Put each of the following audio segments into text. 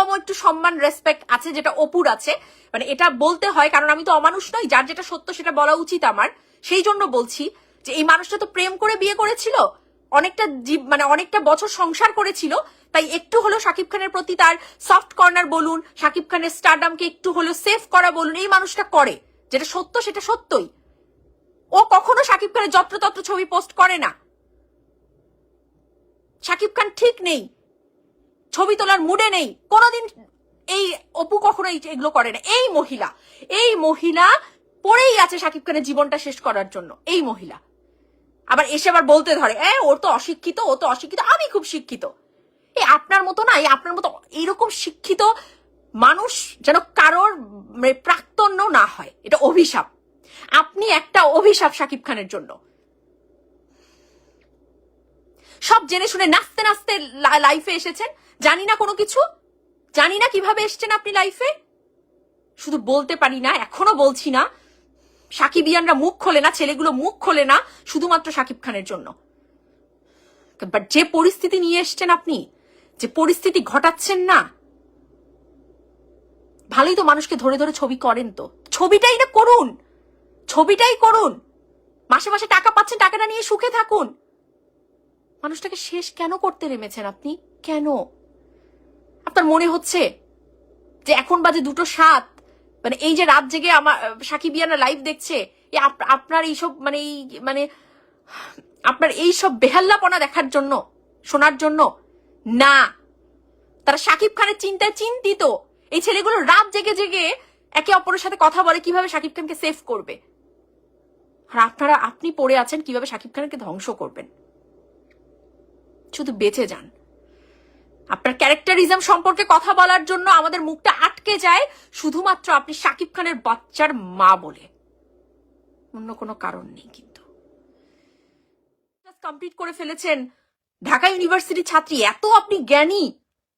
ন্যূনতম একটু সম্মান রেসপেক্ট আছে, যেটা অপুর আছে। মানে এটা বলতে হয়, কারণ আমি তো অমানুষ নই, যার যেটা সত্য সেটা বলা উচিত আমার। সেই জন্য বলছি যে এই মানুষটা তো প্রেম করে বিয়ে করেছিল, অনেকটা জীব মানে অনেকটা বছর সংসার করেছিল, তাই একটু হলো শাকিব খানের প্রতি তার সফট কর্নার বলুন, শাকিব খানের স্টারডামকে একটু হলো সেফ করা বলুন, এই মানুষটা করে। যেটা সত্য সেটা সত্যই। ও কখনো শাকিব খানের যত্রতত্র ছবি পোস্ট করে না। শাকিব খান ঠিক নেই। ছবি তোলার মুডে নেই। কোনোদিন এই অপু কখনো এগুলো করে না। এই মহিলা এই মহিলা পড়েই আছে শাকিব খানের জীবনটা শেষ করার জন্য। এই মহিলা। আবার এসে আবার বলতে ধরে, এ, ওর তো অশিক্ষিত, ও তো অশিক্ষিত, আমি খুব শিক্ষিত। এই আপনার মতো না এই আপনার মতো এইরকম শিক্ষিত মানুষ যেন কারোর মানে প্রাক্তন্য না হয়। এটা অভিশাপ। আপনি একটা অভিশাপ শাকিব খানের জন্য। সব জেনে শুনে নাচতে নাচতে লাইফে এসেছেন। জানি না কোনো কিছু। জানি না কীভাবে এসছেন আপনি লাইফে শুধু বলতে পারি না, এখনও বলছি না, সাকিবিয়ানরা মুখ খোলে না, ছেলেগুলো মুখ খোলে না, শুধুমাত্র সাকিব খানের জন্য। বাট যে পরিস্থিতি নিয়ে এসছেন আপনি, যে পরিস্থিতি ঘটাচ্ছেন না, ভালোই তো মানুষকে ধরে ধরে ছবি করেন তো। ছবিটাই না করুন। ছবিটাই করুন। মাসে মাসে টাকা পাচ্ছেন, টাকাটা নিয়ে সুখে থাকুন। মানুষটাকে শেষ কেন করতে নেমেছেন আপনি? কেন? আপনার মনে হচ্ছে যে এখন বাজে দুটো সাত? মানে এই যে রাত জেগে আমার সাকিব সাকিবিয়ানা লাইভ দেখছে আপনার এইসব মানে এই মানে আপনার এই সব বেহাল্লাপনা দেখার জন্য, শোনার জন্য? না। তারা সাকিব খানের চিন্তায় চিন্তিত। এই ছেলেগুলো রাত জেগে জেগে একে অপরের সাথে কথা বলে কীভাবে সাকিব খানকে সেভ করবে? আর আপনারা, আপনি পড়ে আছেন কীভাবে সাকিব খানকে ধ্বংস করবেন? শুধু বেঁচে যান। আপনার ক্যারেক্টারিজম সম্পর্কে কথা বলার জন্য আমাদের মুখটা আটকে যায় শুধুমাত্র আপনি সাকিব খানের বাচ্চার মা বলে। অন্য কোনো কারণ নেই কিন্তু। কমপ্লিট করে ফেলেছেন। ঢাকা ইউনিভার্সিটির ছাত্রী, এত আপনি জ্ঞানী।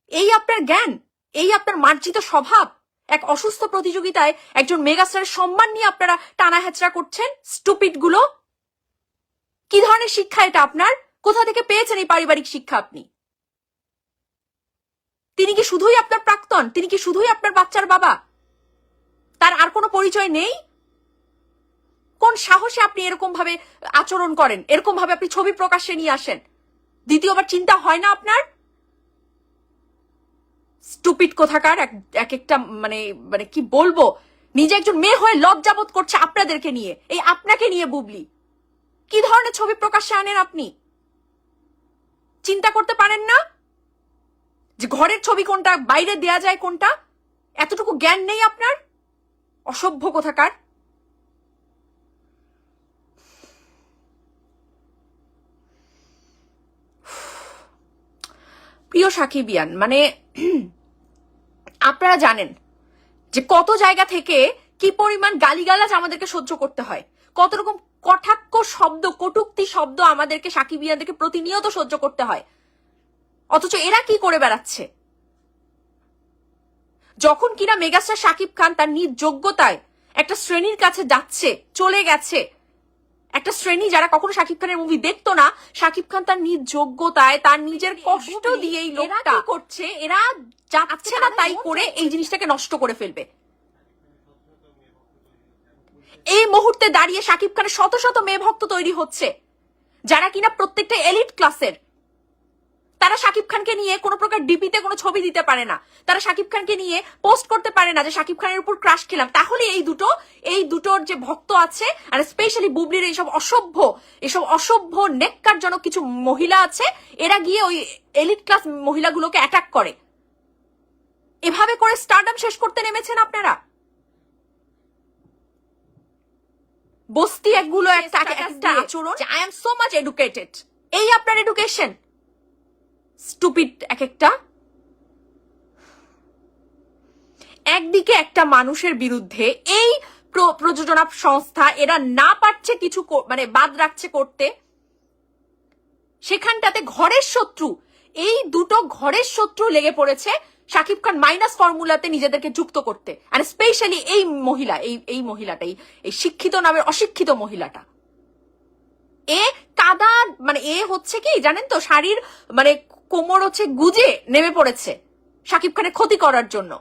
এই আপনার জ্ঞান, এই আপনার মার্জিত স্বভাব। এক অসুস্থ প্রতিযোগিতায় একজন মেগাস্টারের সম্মান নিয়ে আপনারা টানা হেচড়া করছেন। স্টুপিডগুলো। কি ধরনের শিক্ষা এটা আপনার? কোথা থেকে পেয়েছেন এই পারিবারিক শিক্ষা আপনি? তিনি কি শুধুই আপনার প্রাক্তন? তিনি কি শুধুই আপনার বাচ্চার বাবা? তার আর কোনো পরিচয় নেই? কোন সাহসে আপনি এরকম ভাবে আচরণ করেন? এরকম ভাবে আপনি ছবি প্রকাশ্যে নিয়ে আসেন? দ্বিতীয়বার চিন্তা হয় না আপনার? স্টুপিড কোথাকার, এক এক একটা মানে মানে কি বলব? নিজে একজন মেয়ে হয়ে লজ্জাবোধ করছে আপনাদেরকে নিয়ে। এই আপনাকে নিয়ে বুবলি। কি ধরনের ছবি প্রকাশ্যে আনেন আপনি? চিন্তা করতে পারেন না? যে ঘরের ছবি কোনটা, বাইরে দেয়া যায় কোনটা? এতটুকু জ্ঞান নেই আপনার? অসভ্য কোথাকার? প্রিয় সাকিবিয়ান মানে আপনারা জানেন যে কত জায়গা থেকে কি পরিমাণ গালিগালাজ আমাদেরকে সহ্য করতে হয়, কত রকম কটাক্ষ শব্দ কটুক্তি শব্দ আমাদেরকে সাকিবিয়ানদেরকে প্রতিনিয়ত সহ্য করতে হয়। অথচ এরা কি করে বেড়াচ্ছে? যখন কিনা মেগাস্টার শাকিব খান তার নিজ যোগ্যতায় একটা শ্রেণির কাছে যাচ্ছে চলে গেছে একটা শ্রেণি যারা কখনো শাকিব খানের মুভি দেখতো না শাকিব খান তার নিজ যোগ্যতায় তার নিজের কষ্ট দিয়ে এই লোকটা করছে? এরা যাচ্ছে না তাই করে এই জিনিসটাকে নষ্ট করে ফেলবে। এই মুহূর্তে দাঁড়িয়ে শাকিব খানের শত শত মেয়ে ভক্ত তৈরি হচ্ছে, যারা কিনা প্রত্যেকটা এলিট ক্লাসের। তারা শাকিব খানকে নিয়ে কোনো প্রকার ডিপিতে কোনো ছবি দিতে পারে না। তারা শাকিব খানকে নিয়ে পোস্ট করতে পারে না যে শাকিব খানের উপর ক্রাশ খেলাম। তাহলে এই দুটো, এই দুটোর যে ভক্ত আছে, আর স্পেশালি বুবলির এইসব অসভ্য এসব অসভ্য, নেককারজনক কিছু মহিলা আছে, এরা গিয়ে ওই এলিট ক্লাস মহিলাগুলোকে অ্যাটাক করে। এভাবে করে স্টারডাম শেষ করতে নেমেছেন আপনারা? বস্তি একগুলো একটা একটা আচরণ। I am so much educated এই আপনার এডুকেশন স্টুপিড এক একটা। একদিকে একটা মানুষের বিরুদ্ধে এই প্র- প্রযোজনা সংস্থা এরা না পারছে কিছু মানে বাদ রাখছে করতে। সেখানটাতে ঘরের শত্রু। এই দুটো ঘরের শত্রু লেগে পড়েছে। শাকিব খান মাইনাস ফর্মুলাতে নিজেদেরকে যুক্ত করতে। আর স্পেশালি এই মহিলা, এই এই মহিলাটাই এই শিক্ষিত নামের অশিক্ষিত মহিলাটা। এ কাদা মানে এ হচ্ছে কি, জানেন তো, শাড়ির মানে কোমর হচ্ছে গুজে নেমে পড়েছে শাকিব খানের ক্ষতি করার জন্য।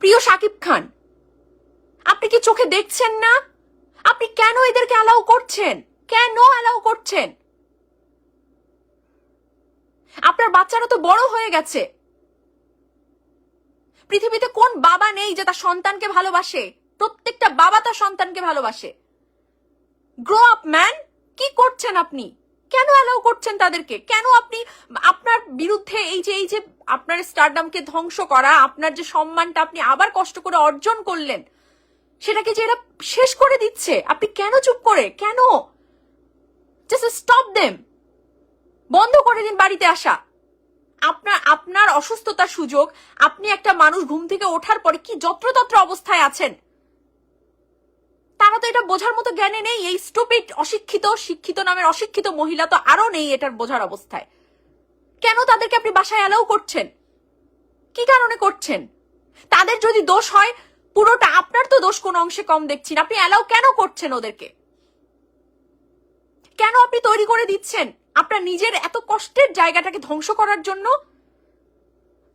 প্রিয় শাকিব খান, আপনি কি চোখে দেখছেন না? আপনি কেন এদেরকে অ্যালাউ করছেন? কেন অ্যালাউ করছেন? আপনার বাচ্চারা তো বড় হয়ে গেছে। পৃথিবীতে কোন বাবা নেই যে তার সন্তানকে ভালোবাসে? প্রত্যেকটা বাবা তার সন্তানকে ভালোবাসে। গ্রো আপ ম্যান কি করছেন আপনি? কেন অ্যালাউ করছেন তাদেরকে? কেন আপনি, আপনার বিরুদ্ধে এই যে এই যে আপনার স্টারডামকে ধ্বংস করা, আপনার যে সম্মানটা আপনি আবার কষ্ট করে অর্জন করলেন, সেটাকে যে এরা শেষ করে দিচ্ছে। আপনি কেন চুপ করে? কেন? জাস্ট স্টপ দেম বন্ধ করে দিন বাড়িতে আসা। আপনার আপনার অসুস্থতার সুযোগ, আপনি একটা মানুষ ঘুম থেকে ওঠার পরে কি যত্রতত্র অবস্থায় আছেন? তারা তো এটা বোঝার মতো জ্ঞানে নেই। এই স্টুপিড অশিক্ষিত, শিক্ষিত নামের অশিক্ষিত মহিলা তো আরও নেই এটার বোঝার অবস্থায়। কেন তাদেরকে আপনি বাসায় অ্যালাউ করছেন? কি কারণে করছেন? তাদের যদি দোষ হয়, পুরোটা আপনার তো দোষ কোন অংশে কম দেখছি না। আপনি অ্যালাউ কেন করছেন ওদেরকে? কেন আপনি তৈরি করে দিচ্ছেন? আপনার নিজের এত কষ্টের জায়গাটাকে ধ্বংস করার জন্য?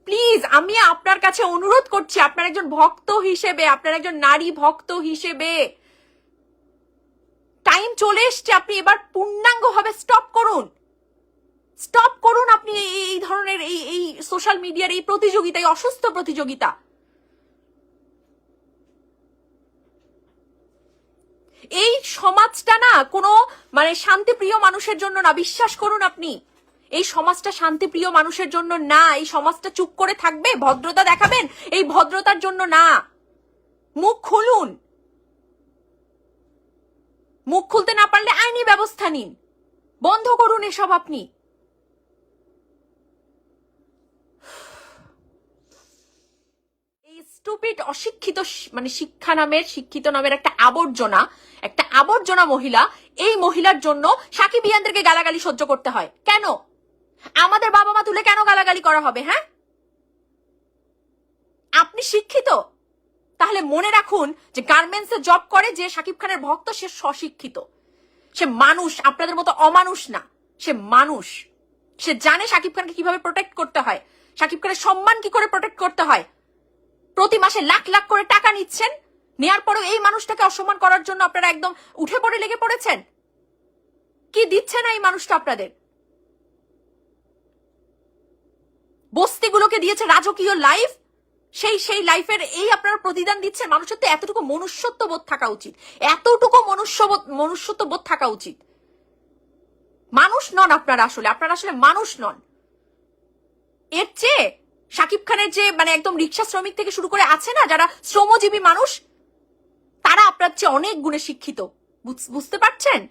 প্লিজ আমি আপনার কাছে অনুরোধ করছি, আপনার একজন ভক্ত হিসেবে, আপনার একজন নারী ভক্ত হিসেবে। টাইম চলে এসছে, আপনি এবার পূর্ণাঙ্গ ভাবে স্টপ করুন। স্টপ করুন আপনি এই- এই ধরনের, এই এই সোশ্যাল মিডিয়ার এই প্রতিযোগিতা, এই অসুস্থ প্রতিযোগিতা। এই সমাজটা না কোনো মানে শান্তিপ্রিয় মানুষের জন্য না, বিশ্বাস করুন আপনি। এই সমাজটা শান্তিপ্রিয় মানুষের জন্য না, এই সমাজটা চুপ করে থাকবে, ভদ্রতা দেখাবেন, এই ভদ্রতার জন্য না। মুখ খুলুন। মুখ খুলতে না পারলে আইনি ব্যবস্থা নিন। বন্ধ করুন এসব আপনি এই স্টুপিড অশিক্ষিত মানে শিক্ষা নামের, শিক্ষিত নামের একটা আবর্জনা একটা আবর্জনা মহিলা, এই মহিলার জন্য সাকিব ইয়ানদেরকে গালাগালি সহ্য করতে হয়। কেন? আমাদের বাবা মা তুলে কেন গালাগালি করা হবে হ্যাঁ? আপনি শিক্ষিত? তাহলে মনে রাখুন যে গার্মেন্টসে জব করে যে সাকিব খানের ভক্ত, সে স্বশিক্ষিত। সে মানুষ, আপনাদের মতো অমানুষ না। সে মানুষ। সে জানে সাকিব খানকে কীভাবে প্রোটেক্ট করতে হয়। সাকিব খানের সম্মান কি করে প্রোটেক্ট করতে হয়? প্রতি মাসে লাখ লাখ করে টাকা নিচ্ছেন? নেয়ার পরেও এই মানুষটাকে অসম্মান করার জন্য আপনারা একদম উঠে পড়ে লেগে পড়েছেন? কি দিচ্ছে না এই মানুষটা আপনাদের? বস্তিগুলোকে দিয়েছে রাজকীয় লাইফ সেই সেই লাইফের এই আপনারা প্রতিদান দিচ্ছেন? মানুষের তো এতটুকু মনুষ্যত্ব বোধ থাকা উচিত। এতটুকু মনুষ্যবোধ মনুষ্যত্ব বোধ থাকা উচিত। মানুষ নন আপনারা আসলে। আপনারা আসলে মানুষ নন। এর চেয়ে শাকিব খানের যে মানে একদম রিক্সা শ্রমিক থেকে শুরু করে আছে না, যারা শ্রমজীবী মানুষ, তারা আপনার চেয়ে অনেক গুণে শিক্ষিত। বুঝতে পারছেন?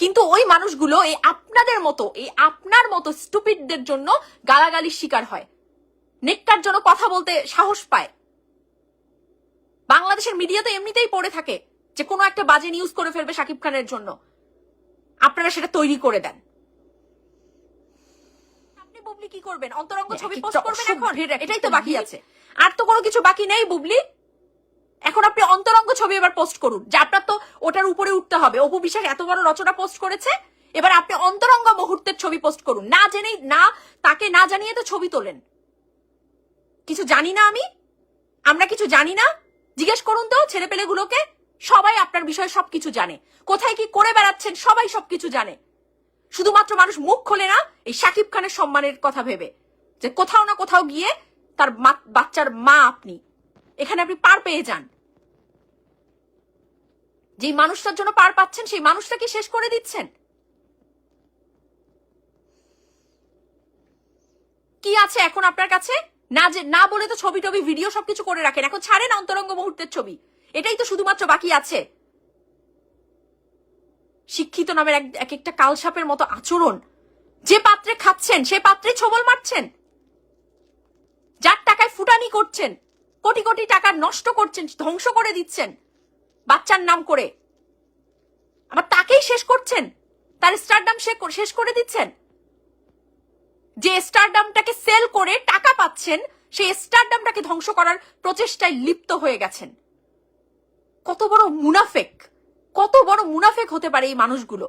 কিন্তু ওই মানুষগুলো, এই আপনাদের মতো, এই আপনার মতো স্টুপিডদের জন্য গালাগালির শিকার হয়। নেকটার জন্য কথা বলতে সাহস পায়। বাংলাদেশের মিডিয়া তো এমনিতেই পড়ে থাকে যে কোনো একটা বাজে নিউজ করে ফেলবে শাকিব খানের জন্য। আপনারা সেটা তৈরি করে দেন। বুবলি কি করবেন? অন্তরঙ্গ ছবি পোস্ট করবেন এখন? এটাই তো বাকি আছে। আর তো কোনো কিছু বাকি নেই বুবলি? এখন আপনি অন্তরঙ্গ ছবি এবার পোস্ট করুন। যে আপনার তো ওটার উপরে উঠতে হবে। অপু বিশ্বাস এত বড় রচনা পোস্ট করেছে। এবার আপনি অন্তরঙ্গ মুহূর্তের ছবি পোস্ট করুন। না জেনেই না তাকে না জানিয়ে তো ছবি তোলেন। কিছু জানি না আমি? আমরা কিছু জানি না? জিজ্ঞেস করুন তো ছেলে পেলেগুলোকে সবাই আপনার বিষয়ে সবকিছু জানে। কোথায় কি করে বেড়াচ্ছেন সবাই সবকিছু জানে। শুধুমাত্র মানুষ মুখ খোলে না, এই সাকিব খানের সম্মানের কথা ভেবে। যে কোথাও না কোথাও গিয়ে তার বাচ্চার মা আপনি। এখানে আপনি পার পেয়ে যান। যে মানুষটার জন্য পার পাচ্ছেন, সেই মানুষটাকে শেষ করে দিচ্ছেন। কি আছে এখন আপনার কাছে? না যে, না বলে তো ছবি টবি ভিডিও সবকিছু করে রাখেন। এখন ছাড়েন অন্তরঙ্গ মুহূর্তের ছবি। এটাই তো শুধুমাত্র বাকি আছে। শিক্ষিত নামের এক এক একটা কালসাপের মতো আচরণ। যে পাত্রে খাচ্ছেন, সে পাত্রে ছবল মারছেন। যার টাকায় ফুটানি করছেন, কোটি কোটি টাকা নষ্ট করছেন, ধ্বংস করে দিচ্ছেন, বাচ্চার নাম করে। আবার তাকেই শেষ করছেন, তার স্টারডাম সে শেষ করে দিচ্ছেন। যে স্টারডামটাকে সেল করে টাকা পাচ্ছেন, সেই স্টারডামটাকে ধ্বংস করার প্রচেষ্টায় লিপ্ত হয়ে গেছেন। কত বড় মুনাফেক। কত বড় মুনাফেক হতে পারে এই মানুষগুলো।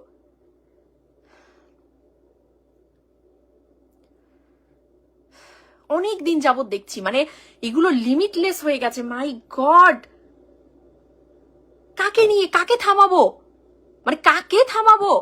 অনেক দিন যাবৎ দেখছি মানে এগুলো লিমিটলেস হয়ে গেছে। মাই গড কাকে নিয়ে, কাকে থামাবো? মানে কাকে থামাবো?